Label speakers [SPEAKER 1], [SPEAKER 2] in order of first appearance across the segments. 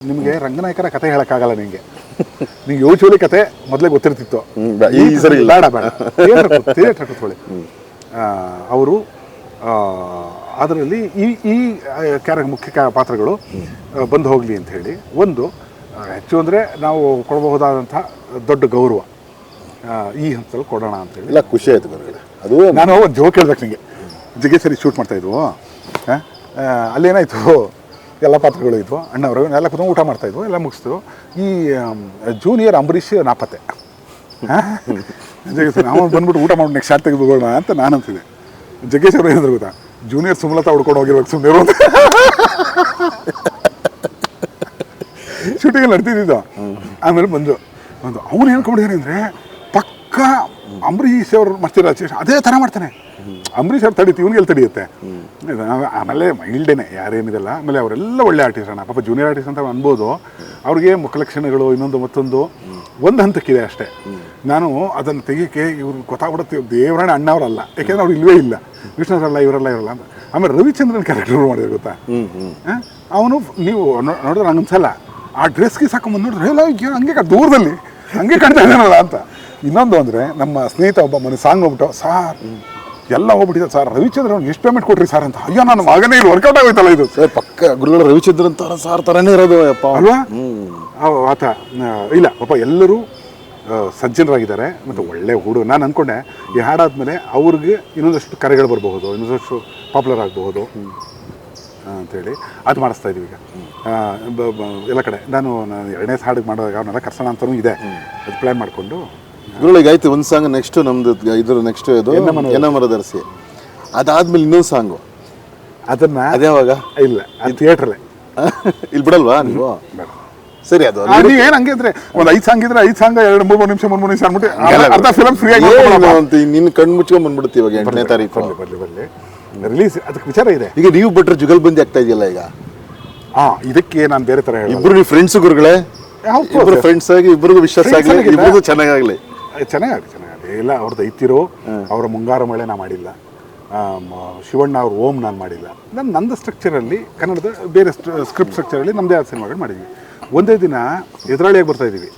[SPEAKER 1] ನಿಮಗೆ ರಂಗನಾಯಕರ ಕತೆ ಹೇಳಕ್ಕಾಗಲ್ಲ ನಿಮಗೆ ನೀವು ಯೋಚುವಲಿ ಕತೆ ಮೊದಲೇ ಗೊತ್ತಿರ್ತಿತ್ತು.
[SPEAKER 2] ಈ ಸರಿ.
[SPEAKER 1] ಬೇಡ ಬೇಡ. ಥಿಯೇಟರ್ ಕೂತ್ಕೊಳ್ಳಿ ಅವರು ಅದರಲ್ಲಿ ಈ ಈ ಕ್ಯಾರ ಮುಖ್ಯ ಪಾತ್ರಗಳು ಬಂದು ಹೋಗಲಿ ಅಂತ ಹೇಳಿ. ಒಂದು ಹೆಚ್ಚು ಅಂದರೆ ನಾವು ಕೊಡಬಹುದಾದಂಥ ದೊಡ್ಡ ಗೌರವ. ಈ ಹಂತದಲ್ಲಿ ಕೊಡೋಣ ಅಂತ ಹೇಳಿ.
[SPEAKER 2] ಇಲ್ಲ ಖುಷಿ ಆಯ್ತು ಹೊರಗಡೆ ಅದು
[SPEAKER 1] ನಾನು ಒಂದು ಜೋಕ್ ಹೇಳ್ಬೇಕು ನಿಮಗೆ ಸರಿ ಶೂಟ್ ಮಾಡ್ತಾ ಇದ್ವು. ಆ, ಆ, ಅಲ್ಲೇನಾಯ್ತು? ಎಲ್ಲ ಪಾತ್ರಗಳು ಇದ್ವು. ಅಣ್ಣವರು ಎಲ್ಲ ಕುತ್ಕೊಂಡು ಊಟ ಮಾಡ್ತಾ ಇದ್ವು, ಎಲ್ಲ ಮುಗಿಸ್ತು ಈ ಜೂನಿಯರ್ ಅಂಬರೀಷ್ ನಾಪತ್ತೆ. ಜಗೇಶ್ ನಾವು ಬಂದ್ಬಿಟ್ಟು ಊಟ ಮಾಡಿ ನೆಕ್ಸ್ಟ್ ಶಾಟ್ ತೆಗೆದುಕೊಳ್ಳೋಣ ಅಂತ ನಾನು ಅಂತಿದ್ದೆ. ಜಗೇಶ್ ಅವರು ಗೊತ್ತಾ ಜೂನಿಯರ್ ಸುಮಲತಾ ಹುಡ್ಕೊಂಡು ಹೋಗಿರ್ಬೇಕು ಸುಮ್ಮನೆ ಶೂಟಿಂಗ್ ನಡ್ತಿದ್ದಿದ್ದು. ಆಮೇಲೆ ಬಂದು ಬಂದು, ಅವನು ಹೇಳ್ಕೊಂಡಿದ್ದಾರೆ ಅಂದರೆ ಅಂಬರೀಷ್ ಅವ್ರು ಮಾಡ್ತಿರೋ ಚೇಷ್ಟ ಅದೇ ಥರ ಮಾಡ್ತಾನೆ. ಅಂಬರೀಷ್ ಅವ್ರು ತಡೀತಿ ಇವ್ನಿಗೆಲ್ಲ ತಡೆಯುತ್ತೆ? ಆಮೇಲೆ- ಮೈಲ್ಡೇನೆ ಯಾರೇನಿದೆಲ್ಲ ಆಮೇಲೆ ಅವರೆಲ್ಲ ಒಳ್ಳೆ ಆರ್ಟಿಸ್ಟ್ ಅಣ್ಣ ಪಾಪ ಜೂನಿಯರ್ ಆರ್ಟಿಸ್ಟ್ ಅಂತ ಅನ್ಬೋದು. ಅವ್ರಿಗೆ ಮುಖಲಕ್ಷಣಗಳು ಇನ್ನೊಂದು ಮತ್ತೊಂದು ಒಂದು ಹಂತಕ್ಕಿದೆ ಅಷ್ಟೇ. ನಾನು ಅದನ್ನು ತೆಗಿಯೋಕ್ಕೆ ಇವ್ರು ಗೊತ್ತಾಗ್ಬಿಡುತ್ತೆ ದೇವರಾಣ ಅಣ್ಣವರಲ್ಲ ಯಾಕೆಂದ್ರೆ ಅವ್ರು ಇಲ್ವೇ ಇಲ್ಲ. ವಿಷ್ಣುವರಲ್ಲ ಇವರೆಲ್ಲ ಇರಲ್ಲ ಅಂತ. ಆಮೇಲೆ ರವಿಚಂದ್ರನ್ ಕ್ಯಾರೆಕ್ಟರ್ ಮಾಡಿದ್ರು ಗೊತ್ತಾ? ಅವನು ನೀವು ನೋಡಿದ್ರೆ ನಂಗೆ ಅನ್ಸಲ್ಲ ಆ ಡ್ರೆಸ್ಗೆ ಸಾಕೊಂಬಂದು ನೋಡಿದ್ರೆ ಎಲ್ಲ ಹಂಗೆ ದೂರದಲ್ಲಿ ಹಂಗೆ ಕಾಣ್ತಾ ಇದ್ದಾನಲ್ಲ ಅಂತ. ಇನ್ನೊಂದು ಅಂದರೆ ನಮ್ಮ ಸ್ನೇಹಿತ ಒಬ್ಬ ಮನೆ ಸಾಂಗ್ ಹೋಗ್ಬಿಟ್ಟು ಸಾರ್ ಎಲ್ಲ ಹೋಗ್ಬಿಟ್ಟಿದೆ ಸರ್ ರವಿಚಂದ್ರ ಅವ್ನು ಎಷ್ಟು ಪೇಮೆಂಟ್ ಕೊಟ್ರಿ ಸರ್? ಅಂತ ಅಯ್ಯೋ ನಾನು ಮಗನೇ ಇಲ್ಲಿ ವರ್ಕೌಟ್ ಆಗೋಯ್ತಲ್ಲ ಇದು.
[SPEAKER 2] ಸರ್ ಪಕ್ಕ ಗುರುಗಳ ರವಿಚಂದ್ರನ್ ತರ ಸಾರ್ ತರನೇ ಇರೋದು ಅಪ್ಪ
[SPEAKER 1] ಅಲ್ವಾ? ಆತ ಇಲ್ಲ ಪಾಪ ಎಲ್ಲರೂ ಸಜ್ಜನರಾಗಿದ್ದಾರೆ ಮತ್ತು ಒಳ್ಳೆ ಹುಡುಗ. ನಾನು ಅಂದ್ಕೊಂಡೆ ಈ ಹಾಡಾದ್ಮೇಲೆ ಅವ್ರಿಗೆ ಇನ್ನೊಂದಷ್ಟು ಕರೆಗಳು ಬರಬಹುದು ಇನ್ನೊಂದಷ್ಟು ಪಾಪ್ಯುಲರ್ ಆಗಬಹುದು ಅಂತೇಳಿ. ಅದು ಮಾಡಿಸ್ತಾ ಇದೀವಿ ಈಗ. ಎಲ್ಲ ಕಡೆ. ನಾನು ನಾನು ಎರಡನೇ ಹಾಡಿಗೆ ಮಾಡೋದಾಗ ಅವನ್ನೆಲ್ಲ ಕರ್ಸೋಣ ಅಂತಲೂ ಇದೆ. ಅದು ಪ್ಲ್ಯಾನ್ ಮಾಡಿಕೊಂಡು
[SPEAKER 2] ಗುರುಗಳಿಗೆ ಆಯ್ತು ಒಂದು ಸಾಂಗ್ ನೆಕ್ಸ್ಟ್ ನಮ್ದು ಇದ್ರ ನೆಕ್ಸ್ಟ್ ಇದು
[SPEAKER 1] ಎನ್ನ
[SPEAKER 2] ಮರದರ್ಸಿ ಅದಾದ್ಮೇಲೆ ಇನ್ನೊಂದು ಸಾಂಗು.
[SPEAKER 1] ಅದನ್ನ
[SPEAKER 2] ಅದ್ಯಾವಾಗ
[SPEAKER 1] ಇಲ್ಲ ಅದು ಥಿಯೇಟ್ರಲ್ಲೇ
[SPEAKER 2] ಇಲ್ಲಿ ಬಿಡಲ್ವಾ ನೀವು? ಸರಿ ಅದು
[SPEAKER 1] ನೀವೇನು ಹಂಗೆ ಇದ್ರೆ ಒಂದು ಐದು ಸಾಂಗ್ ಇದ್ರೆ ಐದು ಸಾಂಗ್ ಎರಡು ಮೂರು ನಿಮಿಷ ಮೂರು ಮೂರು ನಿಮಿಷ ಅಂದ್ಬಿಟ್ಟು ಅರ್ಧ- ಫಿಲಮ್ ಫ್ರೀ ಆಗಿ
[SPEAKER 2] ಏನು ಅಂತ ನಿನ್ನ ಕಣ್ಣು ಮುಚ್ಕೊಂಡು ಬಂದ್ಬಿಡ್ತೀವಿ ಇವಾಗ ಎಂಟನೇ ತಾರೀಕು.
[SPEAKER 1] ಬರಲಿ ಬರಲಿ ಬರಲಿ. ರಿಲೀಸ್ ಅದಕ್ಕೆ ವಿಚಾರ ಇದೆ.
[SPEAKER 2] ಈಗ ನೀವು ಬಿಟ್ರೆ ಜುಗಲ್ಬಂದಿ ಆಗ್ತಾ ಇದೆಯಲ್ಲ ಈಗ?
[SPEAKER 1] ಹಾ ಇದಕ್ಕೆ ನಾನು ಬೇರೆ ತರ ಹೇಳಿ
[SPEAKER 2] ಇಬ್ರು ನೀವು ಫ್ರೆಂಡ್ಸ್ ಗುರುಗಳೇ?
[SPEAKER 1] ಇಬ್ಬರು
[SPEAKER 2] ಇಬ್ರು ಫ್ರೆಂಡ್ಸ್ ಆಗಿ ಇಬ್ರಿಗೂ ವಿಶ್ವಾಸ ಆಗಲಿ
[SPEAKER 1] ಇಬ್ಬರಿಗೂ
[SPEAKER 2] ಇಬ್ರಿಗೂ ಚೆನ್ನಾಗಾಗ್ಲಿ.
[SPEAKER 1] ಚೆನ್ನಾಗಿ ಚೆನ್ನಾಗಿ ಇಲ್ಲ ಅವ್ರದ್ದು ಐತಿರೋ ಅವರ ಮುಂಗಾರು ಮಳೆ ನಾ ಮಾಡಿಲ್ಲ. ಶಿವಣ್ಣ ಅವ್ರ ಓಮ್ ನಾನು ಮಾಡಿಲ್ಲ. ನಾನು ನಂದು ಸ್ಟ್ರಕ್ಚರಲ್ಲಿ ಕನ್ನಡದ ಬೇರೆ ಸ್ಕ್ರಿಪ್ಟ್ ಸ್ಟ್ರಕ್ಚರಲ್ಲಿ ನಮ್ಮದೇ ಆದ ಸಿನಿಮಾಗಳು ಮಾಡಿದ್ವಿ. ಒಂದೇ ದಿನ ಎದುರಾಳಿಯಾಗಿ ಬರ್ತಾ ಇದೀವಿ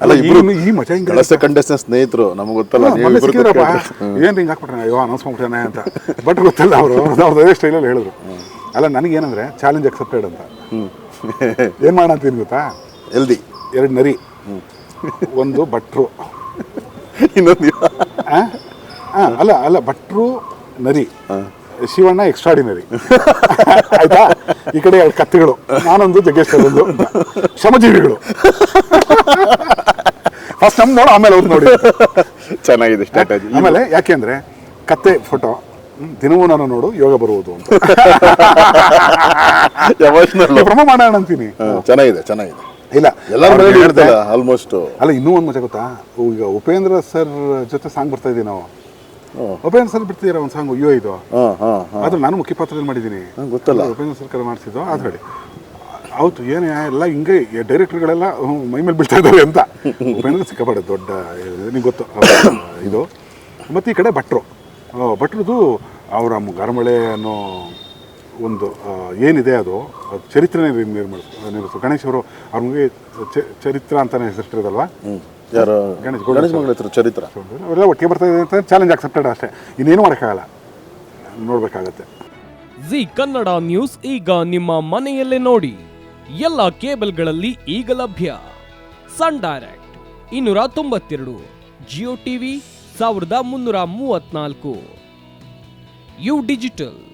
[SPEAKER 2] ಅಲ್ಲ
[SPEAKER 1] ಈ- ಮಜಾ ಹಿಂಗೆ
[SPEAKER 2] ಕಂಡಸ್ಟೆನ್ಸ್ ಸ್ನೇಹಿತರು ನಮ್ಗೆ ಗೊತ್ತಲ್ಲ
[SPEAKER 1] ಏನು ಹಿಂಗೆ ಹಾಕ್ಬಿಟ್ರೆ ಅಯ್ಯೋ ಅನೌನ್ಸ್ ಮಾಡ್ಬಿಟ್ಟಾನೆ ಅಂತ. ಬಟ್ ಗೊತ್ತಿಲ್ಲ ಅವರು. ಅವ್ರದ್ದು ಅದೇ ಸ್ಟೈಲಲ್ಲಿ ಹೇಳಿದ್ರು. ಅಲ್ಲ ನನಗೇನಂದ್ರೆ ಚಾಲೆಂಜ್ ಅಕ್ಸೆಪ್ಟೆಡ್ ಅಂತ. ಏನು ಮಾಡೋಣ ಅಂತೀನಿ ಗೊತ್ತಾ?
[SPEAKER 2] ಎಲ್ದಿ.
[SPEAKER 1] ಎರಡು ನರಿ. ಒಂದು ಭಟ್ರು.
[SPEAKER 2] ಇನ್ನೊಂದು
[SPEAKER 1] ಅಲ್ಲ ಅಲ್ಲ ಭಟ್ರು ನರಿ. ಶಿವಣ್ಣ ಎಕ್ಸ್ಟ್ರಾಡಿನರಿ ಆಯ್ತಾ? ಈ ಕಡೆ ಎರಡು ಕತ್ತೆಗಳು. ನಾನೊಂದು ಜಗ್ಗೇಶ್ವರ ಒಂದು. ಅಂತ. ಶ್ರಮಜೀವಿಗಳು. ಫಸ್ಟ್ ನಮ್ ನೋಡು ಆಮೇಲೆ ಅವ್ರು ನೋಡಿ.
[SPEAKER 2] ಚೆನ್ನಾಗಿದೆ ಸ್ಟ್ರಾಟಜಿ
[SPEAKER 1] ಆಮೇಲೆ ಯಾಕೆಂದ್ರೆ ಕತ್ತೆ ಫೋಟೋ ದಿನವೂ ನಾನು ನೋಡು ಯೋಗ ಬರುವುದು ಅಂತ. ಪ್ರಮ ಮಾಡೋಣ ಅಂತೀನಿ
[SPEAKER 2] ಚೆನ್ನಾಗಿದೆ ಚೆನ್ನಾಗಿದೆ.
[SPEAKER 1] ಇಲ್ಲ.
[SPEAKER 2] ಎಲ್ಲರ
[SPEAKER 1] ಅವ್ರಿಗೆ
[SPEAKER 2] ಮನೇಲಿ ಇರ್ತಲ್ಲ ಆಲ್ಮೋಸ್ಟ್
[SPEAKER 1] ಅಲ್ಲ ಇನ್ನೂ ಒಂದು ಮಜಾ ಗೊತ್ತಾ? ಈಗ ಉಪೇಂದ್ರ ಸರ್ ಜೊತೆ ಸಾಂಗ್ ಬರ್ತಾ ಇದೀವಿ ನಾವು. ಉಪೇಂದ್ರ ಸರ್ ಬಿಡ್ತಿದ್ದೀರಾ ಒಂದು ಸಾಂಗ್ ಅಯ್ಯೋ ಇದು ಆದ್ರೆ ನಾನು ಮುಖ್ಯ ಪಾತ್ರದಲ್ಲಿ ಮಾಡಿದ್ದೀನಿ.
[SPEAKER 2] ಗೊತ್ತಲ್ಲ.
[SPEAKER 1] ಉಪೇಂದ್ರ ಸರ್ಕಾರ ಮಾಡಿಸಿದ್ದು ಅದು ಹೇಳಿ. ಹೌದು ಏನು ಎಲ್ಲ ಹಿಂಗೆ ಡೈರೆಕ್ಟರ್ಗಳೆಲ್ಲ ಮೈ ಮೇಲೆ ಬೀಳ್ತಾ ಇದ್ದಾರೆ ಅಂತ. ಉಪೇಂದ್ರ ಸಿಕ್ಕಾಪಟ್ಟೆ ದೊಡ್ಡ ನಿಂಗೆ ಗೊತ್ತು ಇದು. ಮತ್ತು ಈ ಕಡೆ ಭಟ್ರು. ಭಟ್ರದ್ದು ಅವರ ಗರಮಳೆ ಅನ್ನೋ ಒಂದು ಏನಿದೆ ಅದು ಅದು ಚರಿತ್ರೆನೇ ನಿರ್ಮಿಸ್. ನಿರ್ಮಿಸ್ತು ಗಣೇಶ್ ಅವರು ಅವ್ರಿಗೆ ಚ- ಚರಿತ್ರ ಅಂತಾನೆ ಹೆಸರಿಟ್ಟಿರೋದಲ್ವಾ?
[SPEAKER 2] ಯಾರು?
[SPEAKER 1] ಗಣೇಶ್
[SPEAKER 2] ಗಣೇಶ್ ಮಗಳ ಹತ್ರ ಚರಿತ್ರ.
[SPEAKER 1] ಅವರೆಲ್ಲ ಒಟ್ಟಿಗೆ ಬರ್ತಾ ಇದೆ ಅಂತ ಚಾಲೆಂಜ್ ಅಕ್ಸೆಪ್ಟೆಡ್ ಅಷ್ಟೇ. ಇನ್ನೇನು ಮಾಡೋಕ್ಕಾಗಲ್ಲ. ನೋಡ್ಬೇಕಾಗತ್ತೆ.
[SPEAKER 3] ಜಿ ಕನ್ನಡ ನ್ಯೂಸ್ ಈಗ ನಿಮ್ಮ ಮನೆಯಲ್ಲೇ ನೋಡಿ. ಎಲ್ಲ ಕೇಬಲ್ಗಳಲ್ಲಿ ಈಗ ಲಭ್ಯ. ಸನ್ ಡೈರೆಕ್ಟ್ ಇನ್ನೂರ ತೊಂಬತ್ತೆರಡು. ಜಿಯೋ ಟಿವಿ ಸಾವಿರದ ಮುನ್ನೂರ ಮೂವತ್ನಾಲ್ಕು. U digital.